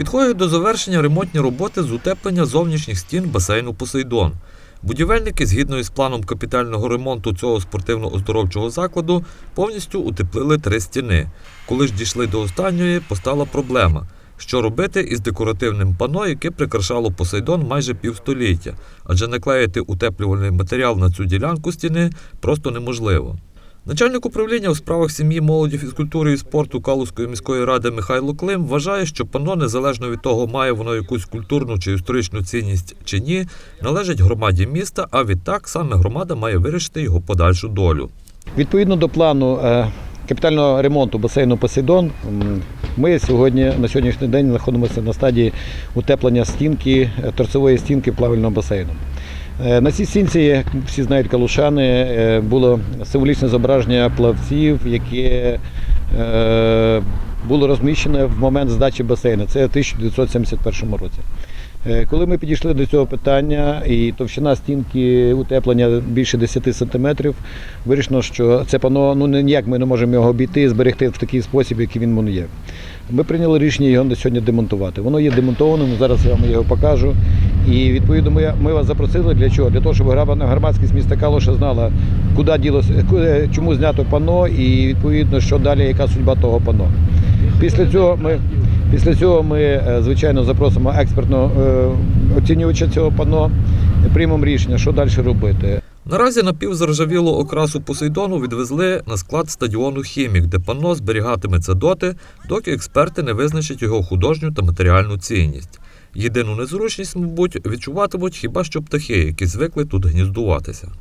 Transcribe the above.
Підходять до завершення ремонтні роботи з утеплення зовнішніх стін басейну Посейдон. Будівельники, згідно із планом капітального ремонту цього спортивно-оздоровчого закладу, повністю утеплили три стіни. Коли ж дійшли до останньої, постала проблема. Що робити із декоративним пано, яке прикрашало Посейдон майже півстоліття, адже наклеїти утеплювальний матеріал на цю ділянку стіни просто неможливо. Начальник управління у справах сім'ї, молоді, фізкультури і спорту Калузької міської ради Михайло Клим вважає, що панно, незалежно від того, має воно якусь культурну чи історичну цінність чи ні, належить громаді міста, а відтак саме громада має вирішити його подальшу долю. Відповідно до плану е, капітального ремонту басейну Посейдон, ми сьогодні на сьогоднішній день знаходимося на стадії утеплення стінки, е, торцевої стінки плавального басейну. Е, На цій стінці, як всі знають калушани, е, було символічне зображення плавців, яке е, було розміщене в момент здачі басейну. Це в 1971 році. Коли ми підійшли до цього питання, і товщина стінки утеплення більше 10 сантиметрів, вирішено, що це пано ну ніяк ми не можемо його обійти і зберегти в такий спосіб, який він є. Ми прийняли рішення його на сьогодні демонтувати. Воно є демонтованим, зараз я вам його покажу. І відповідно ми, ми вас запросили для чого? Для того, щоб громадськість міста Калуша знала, куди ділося, ку- чому знято пано, і відповідно, що далі, яка судьба того пано. Після цього ми. Після цього ми, е, звичайно, запросимо експертного е, оцінювача цього пано, приймемо рішення, що далі робити. Наразі напівзаржавілу окрасу Посейдону відвезли на склад стадіону Хімік, де панно зберігатиметься доти, доки експерти не визначать його художню та матеріальну цінність. Єдину незручність, мабуть, відчуватимуть хіба що птахи, які звикли тут гніздуватися.